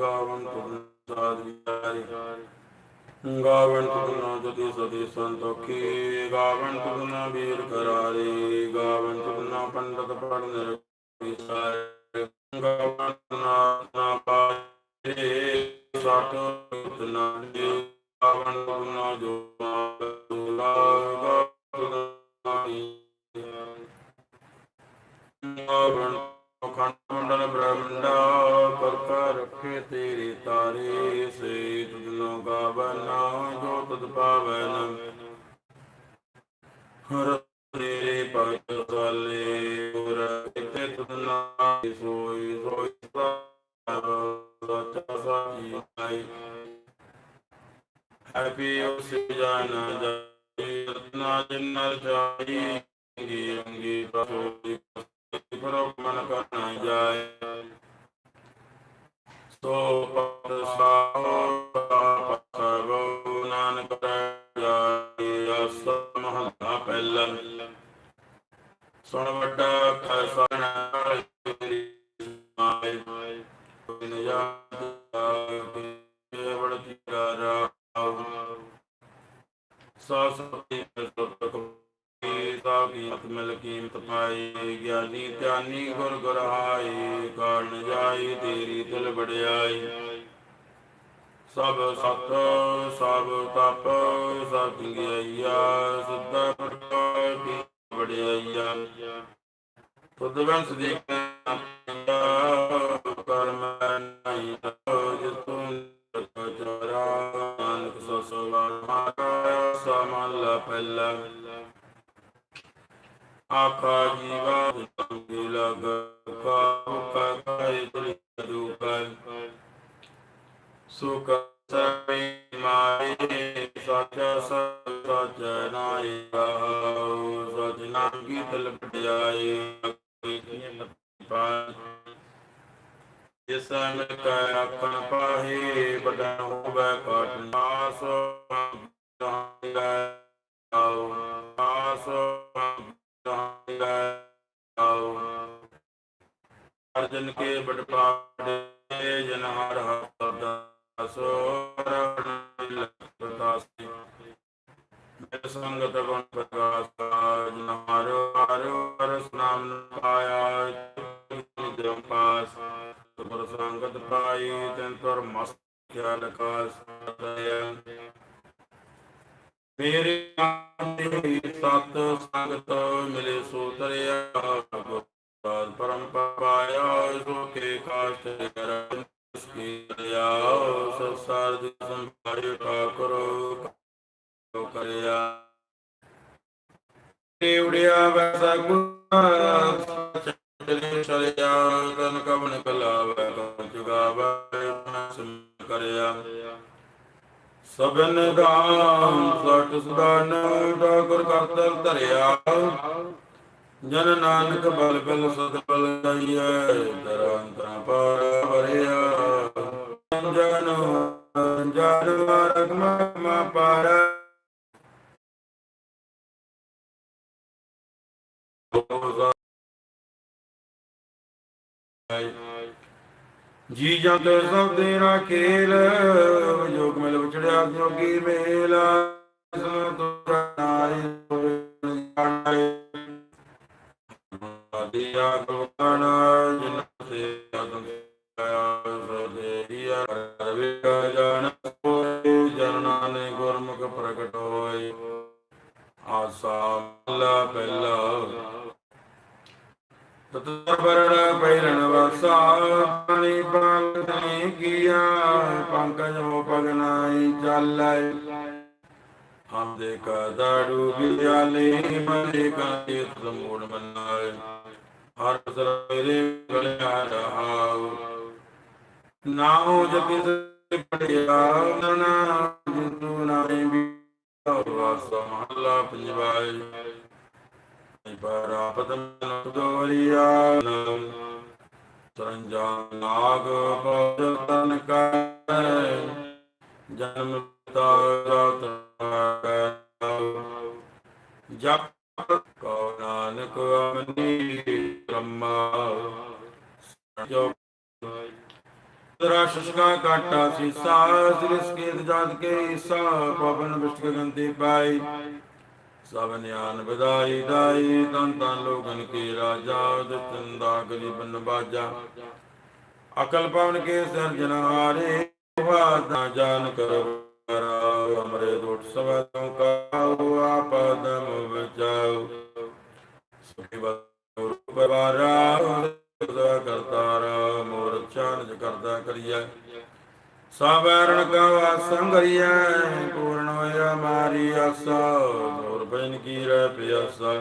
ਗਾਵਨ ਤੁਨ ਸਾਧਿ ਗਾਵਨ ਤੁਨ ਜਤੀ ਸਦੀ ਸੰਤੋਖੀ। ਗਾਵਨ ਤੁਨ ਵੀਰ ਕਰਾਰੀ। ਗਾਵਨ ਤੁਨ ਪੰਡਤ ਪੜਨ ਵਿਸਾਰੇ ਗਾਵਨ ਨਾ ਪਾਏ ਸਤ ਤੁਨ ਗਾਵਨ ਤੁਨ ਜੋ ਗਾਵਨ ਖੰਡ ਮੰਡਲ ਬ੍ਰਹਮੰਡਾ ਕਰਤਾ ਰੱਖੇ ਤੇਰੇ ਤਾਰੇ ਸੇ ਤੁਧਨੋ ਗਾਵਨ ਜੋ ਤਦ ਪਾਵਨ ਹਰ ਸਭ ਸਤ, ਸਭ ਤਪ ਸਭ ਗਿਆਈਆ ਸੁਧ ਪ੍ਰਕਾਸ਼ੀ ਵਡਿਆਈਆ। ਤੁਧ ਵੰਸ ਦੀ ਕਰਮ ਨਹੀਂ ਜਿਸ ਤੂੰ ਚਰਾ। ਨਾਨਕ ਸੋ ਸੋ ਮਾਰਾ ਸਮਲ ਪਹਿਲਾ। ਆਖਾ ਜੀਵਾ, ਸੰਗੀ ਲਗ ਕਾ ਕਾਇ ਤਰੀ ਦੁਕਾ ਸੁਖ ਸਭੀ ਮਾਏ ਸਚ ਸਚ ਨਾਈ ਰਹਾਉ ਨਾਮ ਕੀ ਤਲ ਪਟਿਆਏ ਜਿਸ ਮਿਲ ਕੈ ਆਖਣ ਪਾਹੇ, ਬਦਨ ਹੋਵੇ ਕਾਟ ਨਾਸ ਆਉ ਆਸ ਅਰਜਨ ਕੇ ਬੜ ਜਨ ਹਰ ਹਰ ਸੋਰਣ ਲਖਤਾਸੀ ਮੈਂ ਸੰਗਤ ਗੁਣ ਪ੍ਰਕਾਸ਼ ਜਨ ਹਰ ਹਰ ਹਰ ਪਾਇਆ ਜਮ ਪਾਸ ਤੁਮਰ ਸੰਗਤ ਪਾਈ ਤੈਨ ਤੁਰ ਮਸਤ ਖਿਆਲ ਕਾਸ ਮੇਰੇ ਆਤੇ ਸਤ ਸੰਗਤ ਮਿਲੇ ਸੋ ਤਰਿਆ ਗੁਰਦਾਸ ਪਰਮ ਪਾਇਆ ਸੋ ਕੇ ਕਾਸ਼ਟ ਕਰਨ ਤੇ ਵੈਸਾ ਗੁਰ ਚਲੇ ਚਲਿਆ ਤਨ ਕਵਨ ਕਲਾਵੇ ਕੰਚੁਗਾਵੇ ਸਮ ਕਰਿਆ। ਸਭਨ ਦਾਨ ਸਟ ਸਦਾਨ, ਠਾਕੁਰ ਕਰਤਲ ਧਰਿਆ। ਜਨ ਨਾਨਕ ਬਲ ਬਲ ਸਦ ਬਲ ਗਈਐ ਦਰਾਂਤਰਾ ਪਰ ਵਰਿਆ ਜਨ ਜਨ ਮਾਰਗ ਮਾ ਪਾਰ। ਜੀ ਜੰਤ ਸਭ ਤੇਰਾ ਖੇਲ ਜੋਗ ਮਿਲ ਵਿਚੜਿਆ ਜੋਗੀ ਮੇਲ ਸੋ ਤੁਰਾ ਨਾਈ ਆਦਿਆ ਗੁਣ ਜਿਨ ਸੇ ਆਦਮ ਆਇਆ ਸੋਦੇਰੀਆ ਰਵਿ ਜਨ ਹੋਏ ਜਨਨਾ ਨੇ ਗੁਰਮੁਖ ਪ੍ਰਗਟ ਹੋਏ ਆਸਾ ਮਹਲਾ ਪਹਿਲਾ। ਤਤਰ ਵਰਣ ਪੈਰਣ ਵਸਾ ਪਾਣੀ ਪਾਣੀ ਕੀਆ, ਪੰਕਜ ਹੋ ਪਗਨਾਈ ਚੱਲੈ। ਹਮ ਦੇ ਕਦਾੜੂ ਬਿਆਲੇ ਮਲੇ ਕਾਏ ਸਮੂੜ ਮਨਾਏ। ਹਰ ਸਰੇ ਗਲਿਆ ਰਹਾਉ। ਨਾਉ ਜਪਿ ਸੇ ਪੜਿਆ ਨਨਾ ਜਿਤੂ ਨਾਈ ਵੀ ਵਾਸ ਮਹੱਲਾ ਪੰਜਵਾਈ ਦੋਰੀਆ ਸਰੰਜਾਮ ਨਾਗ ਪਉ ਤਨ ਜਨਮ ਤਾ ਜਪ ਕੋ ਨਾਨਕ ਅਮਨੀ ਬ੍ਰਹਮਾ ਜੋ ਤਰਾ ਸ਼ਸ਼ਕਾ ਕਾਟਾ ਸੀਸਾ ਸਿਰਸ ਕੇ ਜਾਤ ਕੇ ਈਸਾ ਪਵਨ ਵਿਸ਼ਕ ਗੰਤੀ ਪਾਈ ਸਭ ਨਿਆਨ ਵਧਾਈ ਦਾਈ ਤਨ ਤਨ ਲੋਕਨ ਕੀ ਰਾਜਾ ਦਿਤੰਦਾ ਗਰੀਬਨ ਬਾਜਾ ਅਕਲ ਪਵਨ ਕੇ ਸਿਰਜਨਹਾਰੇ ਵਾਦਾ ਜਾਨ ਕਰੋ ਕਰਾ ਅਮਰੇ ਦੁਟ ਸਵਤੋਂ ਕਾਉ ਆਪਦਮ ਬਚਾਉ ਸੁਖੀ ਬਰੁ ਕਰਤਾਰਾ ਮੋਰ ਚਾਨਜ ਕਰਦਾ ਕਰੀਐ। ਸਾਵਰਣ ਕਾ ਵਾਸੰ ਪੂਰਨ ਹੋਇਆ ਮਾਰੀ ਆਸਾ, ਮੋਰ ਬੈਨ ਕੀ ਰਹਿ ਪਿਆਸਾ।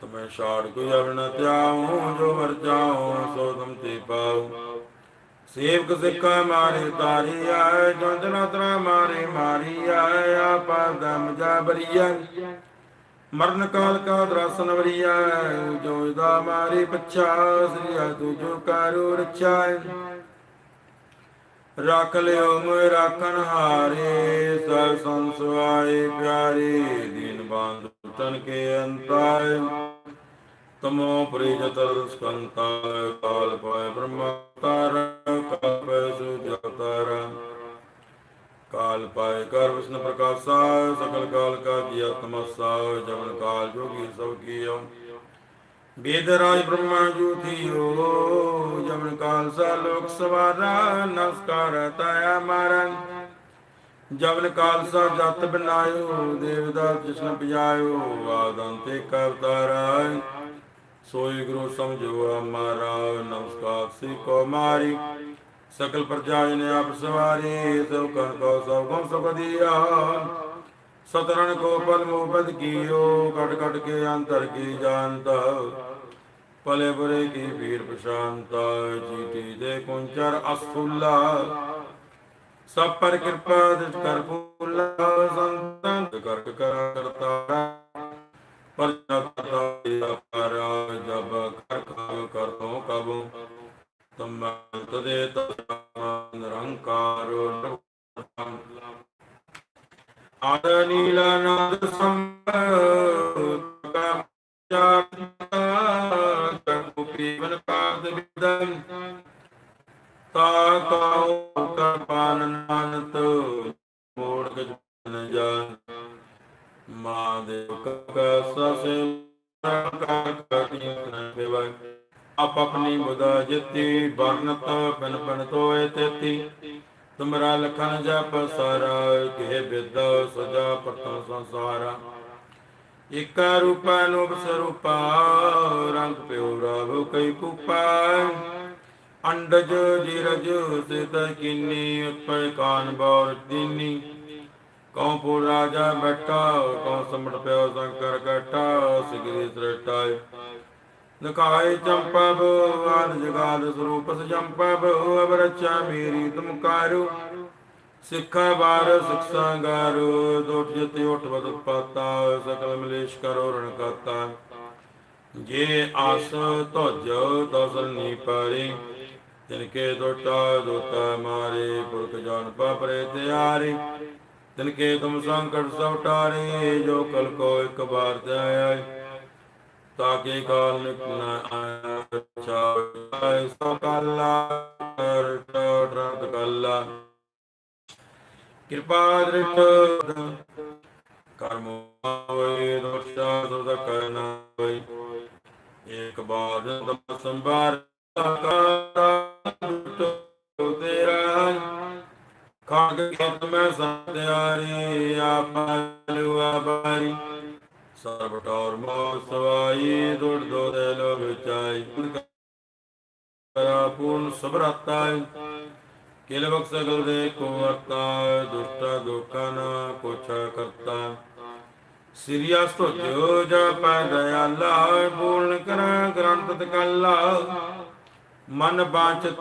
ਤੁਮੇ ਛਾੜ ਕੋਈ ਅਵਨ ਤਿਆਉ ਜੋ ਵਰ ਜਾਉ, ਸੋ ਤੁਮ ਤੇ ਪਾਉ। ਸੇਵਕ ਸਿੱਖਾ ਮਾਰੇ ਤਾਰੀ ਆਏ ਜੰਦ ਨਤਰਾ ਮਾਰੇ ਮਾਰੀ ਆਏ, ਆਪਾ ਦਮ ਜਾ ਮਰਨ ਕਾਲ ਕਾ ਦਰਸਨ ਵਰੀਆ ਜੋ ਦਾ ਮਾਰੇ ਪਛਾ, ਸ੍ਰੀ ਤੂ ਜੋ ਕਰੋ ਰਚਾਇ ਰੱਖ ਲਿਓ ਮੋਇ ਰਾਖਣ ਹਾਰੇ ਸਭ ਸੰਸਵਾਏ ਪਿਆਰੇ, ਦੀਨ ਬੰਦ ਤਨ ਕੇ ਅੰਤਾਇ ਤਮੋ ਪ੍ਰਿਜਤ ਸਕੰਤਾ ਕਾਲ ਪਾਇ ਬ੍ਰਹਮਤਾਰ ਕਾਲ ਸੁਜਤਰ। ਕਾਲ ਪਾਇ ਕਰ ਵਿਸ਼ਨ ਪ੍ਰਕਾਸ਼ਾ ਸਕਲ ਕਾਲ ਕਾ ਕੀ ਆਤਮਸਾ ਜਮਨ ਕਾਲ ਜੋਗੀ ਸਭ ਕੀਓ। ਵੇਦ ਰਾਜ ਬ੍ਰਹਮਾ ਜੋਤੀਓ ਜਮਨ ਕਾਲ ਲੋਕ ਸਵਾਰਾ ਨਮਸਕਾਰ ਤਾਇਆ ਮਾਰਨ ਜਵਨ ਕਾਲਸਾ ਜਤ ਬਨਾਇਓ, ਦੇਵਦਾਸ ਜਿਸਨ ਪਜਾਇਓ ਆਦੰਤੇ ਕਵਤਾਰਾ ਸੋਈ ਗੁਰੂ ਸਮਝੋ ਹਮਾਰਾ ਨਮਸਕਾਰ ਸੀ ਕੋ ਸਕਲ ਪ੍ਰਜਾ ਜਨ ਆਪ ਸਵਾਰੀ, ਸਭ ਕਨ ਕੋ ਸਭ ਗੁਣ ਸੁਖ ਦਿਆ। ਸਤਰਨ ਕੋ ਪਲ ਮੋਬਦ ਕੀਓ ਕਟ ਕਟ ਕੇ ਅੰਤਰ ਕੀ ਜਾਣਤਾ ਭਲੇ ਬੁਰੇ ਕੀ ਵੀਰ ਪਛਾਨਤਾ ਜੀਤੀ ਦੇ ਕੁੰਚਰ ਅਸਫੁੱਲਾ ਸਭ ਪਰ ਕਿਰਪਾ ਦਿਸ ਕਰ ਫੁੱਲਾ ਸੰਤਨ ਕਰ ਕਰ ਕਰਤਾ ਪਰ ਜਤਾ ਪਰ ਜਬ ਕਰ ਖਾਲ ਕਰ ਤੋ ਕਬੂ ਤਮ ਤਦੇ ਤਮ ਨਿਰੰਕਾਰ ਆਦ ਬੇਵੈ ਆਪ ਆਪਣੀ ਮੁਦਾ ਜਿਤੀ ਵਰਨਤ ਬਨ ਬਨ ਤੋਏ ਤੇਤੀ। ਤੁਮਰਾ ਲਖਨ ਜਪ ਸਾਰਾ ਕੇ ਬਿਦ ਸਜਾ ਪ੍ਰਤਨ ਸੰਸਾਰਾ। ਇਕਾ ਰੂਪਾ ਨੂਪ ਸਰੂਪਾ, ਰੰਗ ਪਿਓ ਰਾਵ ਕਈ ਕੂਪਾ। ਅੰਡਜ ਜਿਰਜ ਸਿਤ ਕਿਨੀ, ਉਤਪੈ ਕਾਨ ਬੌਰ ਦੀਨੀ। ਕਉ ਪੁਰ ਰਾਜਾ ਬੈਠਾ, ਕਉ ਸਮਟ ਪਿਓ ਸੰਕਰ ਕਟਾ ਸਿਗਰੀ ਸ੍ਰੇਟਾ ਨਕਾਏ ਚੰਪਬ ਆਦ ਜਗਾਦ ਸਰੂਪ ਸਜੰਪਬ ਅਵਰਚਾ ਮੇਰੀ ਤੁਮ ਸਿੱਖਾ ਬਾਰ ਸਿਕਸਾ ਗਾਰ ਦੋਟ ਜਤੇ ਉਠ ਬਦ ਪਾਤਾ, ਸਕਲ ਮਲੇਸ਼ ਕਰੋ ਰਣ ਕਾਤਾ। ਜੇ ਆਸ ਧੁਜ ਦਸਲ ਨੀ ਪਾਰੀ, ਤਿਨ ਕੇ ਦੋਟਾ ਦੋਤਾ ਮਾਰੇ, ਪੁਰਖ ਜਾਨ ਪਾਪਰੇ ਤਿਆਰੀ। ਤਿਨ ਕੇ ਤੁਮ ਸੰਕਟ ਸਭ ਟਾਰੇ ਜੋ ਕਲ ਕੋ ਇੱਕ ਵਾਰ ਤੇ ਆਇਆ ਤਾਕੇ ਕਾਲ ਨਿਕ ਨ ਆਇਆ ਚਾਹੇ ਸੋ ਕਾਲਾ ਰਟ ਰਤ ਕਾਲਾ ਕਿਰਪਾ ਦ੍ਰਿਟ ਕਰਮ ਹੋਏ ਦੋਸ਼ਾ ਸੁਦ ਕਰਨਾ ਹੋਏ ਏਕ ਸਰਬ ਟੌਰ ਮੋ ਸਵਾਈ ਦੁੜ ਦੋ ਦੇ ਲੋ ਵਿਚਾਈ। ਕਰਾ ਪੂਰਨ ਸਬਰਾਤਾ ਕਿਲ ਬਖ ਸਗਲ ਦੇ ਕੋ ਵਰਤਾ ਦੁਸ਼ਟਾ ਦੋਖਾ ਨਾ ਕਰਤਾ। ਸਿਰਿਆਸ ਤੋਂ ਜੋ ਦਇਆਲਾ, ਪੂਰਨ ਕਰ ਗ੍ਰੰਥ ਤਕੱਲਾ। ਮਨ ਬਾਚਤ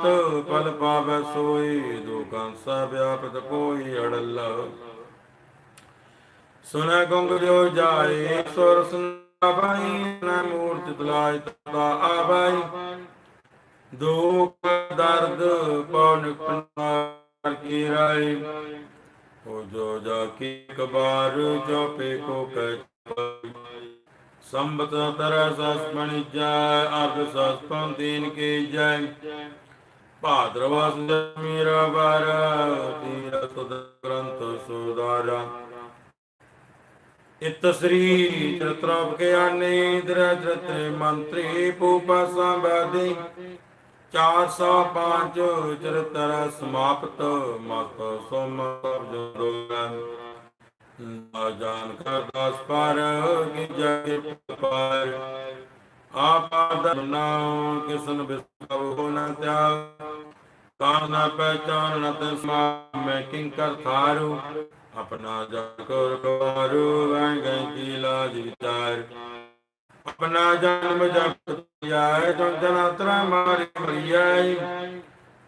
ਪਲ ਪਾਵੈ ਸੋਈ, ਦੁਖਾਂ ਸਾ ਵਿਆਪਤ ਕੋਈ ਅੜਲਾ। ਸੁਨੈ ਗੁੰਗ ਜੋ ਜਾਏ ਸੁਰ ਸੁਨਾਬਾਈ ਨਾ ਮੂਰਤ ਤਲਾਇ ਤਾ ਆਬਾਈ ਦੁਖ ਦਰਦ ਪਉਨ ਪਨਾਰ ਕੀ ਰਾਈ ਹੋ ਜੋ ਜਾ ਕੀ ਕਬਾਰ ਜੋ ਪੇ ਕੋ ਕਹਿ ਸੰਬਤ ਤਰ ਸਸ ਬਣ ਜਾਏ ਅਰਧ ਸਸ ਪੰਤੀਨ ਕੀ ਜੈ ਭਾਦਰਵਾ ਮੇਰਾ ਬਾਰ ਤੀਰ ਸੁਦ ਗ੍ਰੰਥ ਸੁਦਾਰਾ ਇਤ ਸ੍ਰੀ ਚਤਰਪ ਕੇ ਆਨੇ ਚਤਰੇ ਮੰਤਰੀ ਪੂਪਾ ਸੰਬਾਦੀ 405 ਚਰਤਰ ਸਮਾਪਤ, ਮਤ ਸੁਮ ਸਭ ਜਦੋਰਨ ਨਾ ਕਰ ਦਸ ਪਰ ਕਿ ਜਗ ਪਰ ਆਪਾਦ ਨਾਉ, ਕਿਸਨ ਬਿਸਕਬ ਹੋ ਨ ਤਿਆਗ। ਕਾਨ ਨ ਪਹਿਚਾਨ ਨ ਤੇ ਮੈਂ ਕਿੰ ਥਾਰੂ। ਆਪਣਾ ਜਗ ਕਰ ਕਵਾਰੂ ਕੀ ਲਾਜ ਵਿਚਾਰ ਆਪਣਾ ਜਨਮ ਜਪ ਜਾਏ ਤੁਮ ਜਨਾ ਤਰਾ ਮਾਰੀ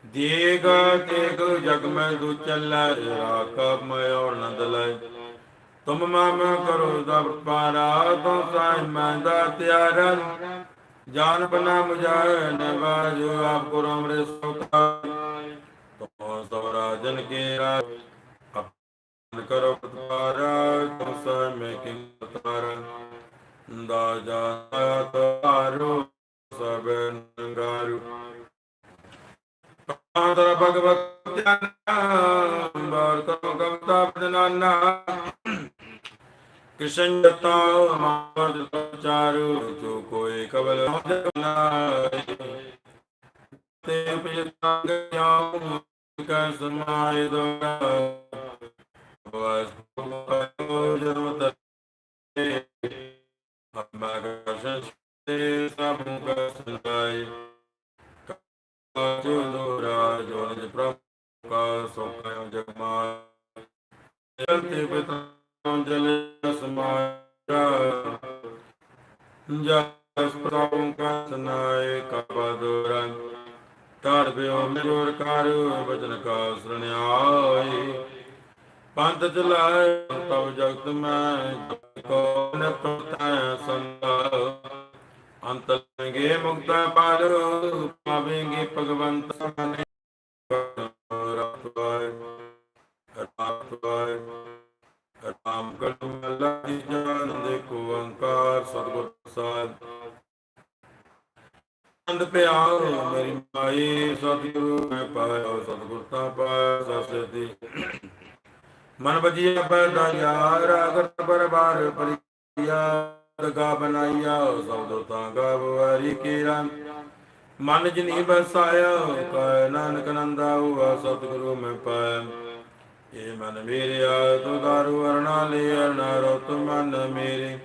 ਦੇਗ ਤੇਗ ਜਗ ਮੈਂ ਦੂ ਚੱਲੈ ਰਾਖ ਮੈਂ ਨੰਦ ਲੈ ਤੁਮ ਮਾਮ ਕਰੋ ਦਬ ਪਾਰਾ ਤੋ ਸਾਈ ਮੈਂ ਦਾ ਤਿਆਰਨ ਜਾਨ ਬਨਾ ਮੁਜਾਏ ਨਵਾਜੋ ਆਪ ਕੋ ਅਮਰੇ ਸੋਤਾ। ਤੋ ਸੋ ਰਾਜਨ ਕੇ ਰਾਜ ਕਰੋ ਪਾਰਾ ਤੋ ਸਾਈ ਮੈਂ ਕਿੰਗ ਤਾਰਨ ਦਾ ਜਾ ਤਾਰੋ ਸਭ ਨੰਗਾਰੂ। ਆਦਰ ਭਗਵਤ ਧਿਆਨ ਬਾਰ ਕਰੋ ਕਵਤਾ ਬਦਨਾਨਾ ਕ੍ਰਿਸ਼ਨ ਜਤਾ ਮਾਰ ਚਾਰੂ, ਜੋ ਕੋਈ ਕਬਲ ਨਾਏ ਤੇ ਪਿਤਾ ਗਿਆਉ ਕਾ ਸਮਾਇ ਦੋ ਵਾਸ ਜਨਮ ਤੇ ਅਮਗਸ਼ਨ ਤੇ ਸਭ ਕਾ ਸੰਗਾਈ ਜੋ ਦੋਰਾ ਜੋ ਨਿਜ ਪ੍ਰਭ ਕਾ ਸੋਖਿ ਜਗਮਾ ਜਲਤੇ ਪਿਤਾ ਜਲ ਸਮਾਇਆ ਜਸ ਪ੍ਰਭੂ ਕਾ ਸਨਾਏ ਕਬਦੋਰਾ ਕਰ ਬਿਓ ਮਿਲੋਰ ਕਰ ਬਚਨ ਕਾ ਸਰਣਿਆਏ ਪੰਥ ਚਲਾਏ ਤਵ ਜਗਤ ਮੈਂ ਕੋ ਨ ਪਤੈ ਸੰਗਾ ਅੰਤ ਲੰਗੇ ਮੁਕਤਾ ਪਾਲੋ ਪਾਵੇਂਗੇ ਭਗਵੰਤ ਮਨੇ ਰਤਵਾਏ ਰਤਵਾਏ ਰਾਮ ਕਲਮ ਅੱਲਾ ਦੀ ਜਾਨ ਦੇਖੋ ਓੰਕਾਰ ਸਤਿਗੁਰ ਪ੍ਰਸਾਦ। ਅੰਦ ਪਿਆਰ, ਮੇਰੀ ਮਾਈ, ਸਤਿਗੁਰੂ ਮੈਂ ਪਾਇਆ, ਸਤਿਗੁਰ ਤਾਂ ਪਾਇਆ। ਮਨ ਬਜੀਆ ਪੈਦਾ ਯਾਰ, ਅਗਰ ਬਰਬਾਰ ਪਰਿਆ ਦਗਾ ਬਣਾਈਆ ਸਬਦੋ ਤਾਂ ਗਵਾਰੀ ਕੀਰਾ। ਮਨ ਜਨੀ ਬਸਾਇਆ ਕੈ ਨਾਨਕ ਨੰਦਾ ਹੁਆ, ਸਤਿਗੁਰੂ ਮੈਂ ਪਾਇਆ। ਇਹ ਮਨ ਮੇਰੇ ਆ ਅਰਣਾ ਲੈ ਅਰਣਾ, ਰਤ ਮਨ ਮੇਰੇ।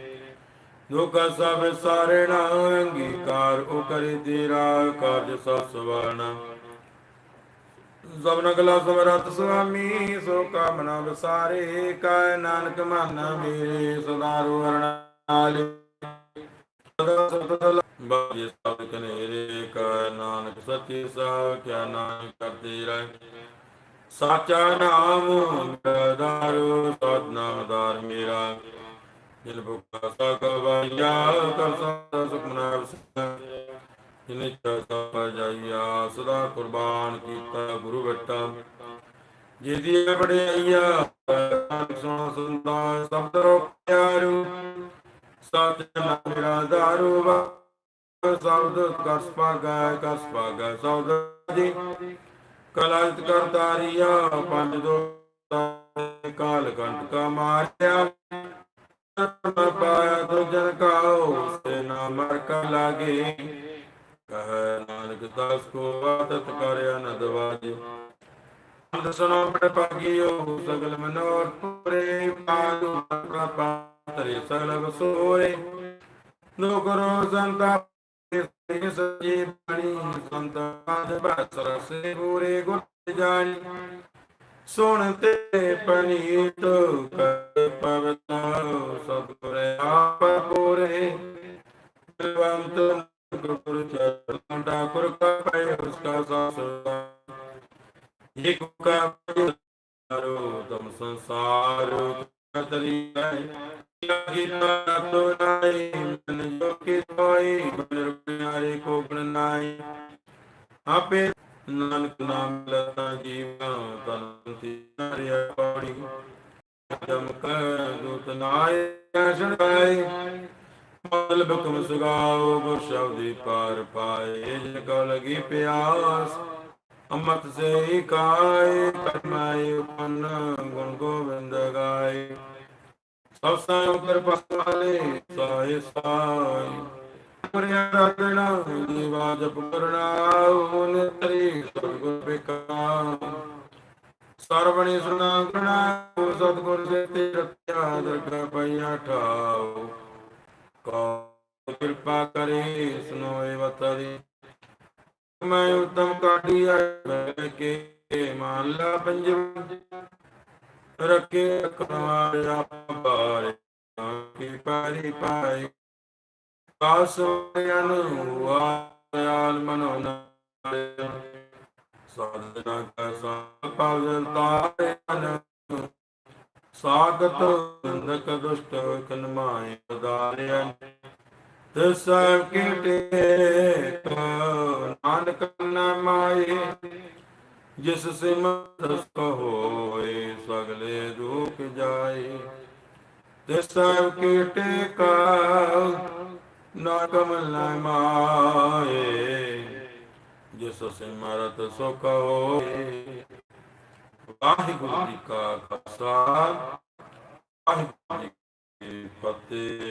ਦੁਖ ਸਭ ਸਾਰੇ ਨਾ, ਅੰਗੀਕਾਰ ਉਹ ਕਰੇ ਤੇਰਾ, ਕਾਰਜ ਸਭ ਸਵਾਰਨਾ। ਸਭਨ ਕਲਾ ਸਮਰਤ ਸੁਆਮੀ, ਸੋ ਕਾਮਨਾ ਵਿਸਾਰੇ ਕੈ ਨਾਨਕ ਮਨ ਮੇਰੇ, ਸਦਾ ਰੁਰਨਾਲੇ ਬਾਜੀ ਸਭ ਕਨੇਰੇ ਕੈ ਨਾਨਕ ਸੱਚੀ ਸਾ ਕਿਆ ਨਾਮ ਕਰਤੇ ਰਹਿ। ਸਾਚਾ ਨਾਮ ਦਾਰੂ ਸਤ ਨਾਮਦਾਰ ਮੇਰਾ। ਜਿਨ ਭੁਖਾ ਸਾ ਕਵਾਇਆ ਕਰ ਸਦਾ ਸੁਖਨਾ ਜਿਨੇ ਚਾ ਜਾਈਆ ਸਦਾ ਕੁਰਬਾਨ ਕੀਤਾ, ਗੁਰੂ ਬੱਟਾ ਜਿਹਦੀ ਬੜਾਈਆ ਸੁਣ ਸੁਣਦਾ ਸਬਦ ਰੋ ਸਤ ਨਾਮ ਦਾਰੂ ਸਬਦ ਕਸ ਪਾਗਾ ਕਸ ਪਾਗਾ ਸਬਦ ਜੀ। ਕਲਾਜਤ ਕਰਤਾਰੀਆ ਪੰਜ ਦੋ ਕਾਲ ਕੰਟ ਕਾ ਮਾਰਿਆ। ਪਾਇਆ ਤੋ ਜਨ ਕਾਉ ਸੇ ਨਾ ਮਰ ਕਾ ਲਾਗੇ। ਕਹ ਨਾਨਕ ਕੋ ਆਦਤ ਕਰਿਆ ਨ ਦਵਾਜੇ। ਅੰਦ ਸੁਨੋ ਪੜ ਪਾਗਿਓ ਸਗਲ ਮਨੋਰ ਪੂਰੇ ਪਾਦੂ ਪ੍ਰਪਾ ਤਰੇ ਸਗਲ ਵਸੋਰੇ। ਨੋ ਕਰੋ ਸੰਤਾ ਸਜੀ ਬਣੀ, ਸੰਤਾ ਦੇ ਬਸਰ ਸੇ ਪੂਰੇ ਗੁਰ ਜਾਣੀ। ਸੁਣ ਤੇ ਪਨੀਤ, ਕਰ ਪਵਤਾ ਦੁਤ ਨਾਇ ਸ਼ਣਾਈ ਮਲ ਬਕਮ ਸੁਗਾਓ, ਗੁਰ ਸ਼ਬਦੀ ਪਾਰ ਪਾਏ ਜਿਨ ਕੋ ਲਗੀ ਪਿਆਸ ਅਮਤ ਸੇ ਕਾਏ ਕਰਮਾਏ ਉਪਨ, ਗੁਣ ਗੋਬਿੰਦ ਗਾਏ। ਸਭ ਸਾਇ ਕਿਰਪਾ ਵਾਲੇ ਸਾਏ ਸਾਈ ਪੁਰਿਆ ਰਤਨਾ ਦੀਵਾ ਜਪ ਕਰਨਾ ਉਹਨੇ ਤਰੀ ਸਤਿਗੁਰ ਬਿਕਾ ਸਰਵਣੀ ਸੁਣਾ ਕਰਨਾ ਸਤਿਗੁਰ ਦੇ ਤੇ ਰਤਿਆ ਦਰਗਾ ਪਈਆ ਠਾਉ ਕੋ ਕਿਰਪਾ ਕਰੇ ਸੁਨੋਏ ਵਤਰੀ ਮੈਂ ਉਤਮ ਕਾਢੀ ਆਇ ਕੇ ਮਾਨ ਲਾ ਪੰਜਵ ਰਕੇ ਰਖਵਾਰਿਆ ਪਾਰੇ ਕੀ ਪਾਰੀ ਪਾਈ ਕਾਸੋਯਨ ਹੁਆ ਆਲ ਮਨੋ ਨਾਰੇ ਸਾਧਨਾ ਕਾ ਸੰਪਾਵਨ ਤਾਰਨ ਸਾਗਤ ਨੰਦਕ ਦੁਸ਼ਟ ਕਨਮਾਏ ਉਦਾਰਿਆ ਤਸਵ ਕੀਟੇ ਨਾਨਕ ਨਮਾਏ ਜਿਸ ਸਿਮਰਸ ਹੋਏ ਸਗਲੇ ਰੂਪ ਜਾਏ ਤਿਸ ਕੀਟੇ ਕਾ ਨਾ ਕਮਲ ਮਾਏ ਜਿਸ ਸਿਮਰਤ ਸੁਖ ਹੋਏ ਵਾਹਿਗੁਰੂ ਜੀ ਕਾ ਖਾਲਸਾ। ਵਾਹਿਗੁਰੂ ਜੀ ਕੀ ਫਤਿਹ।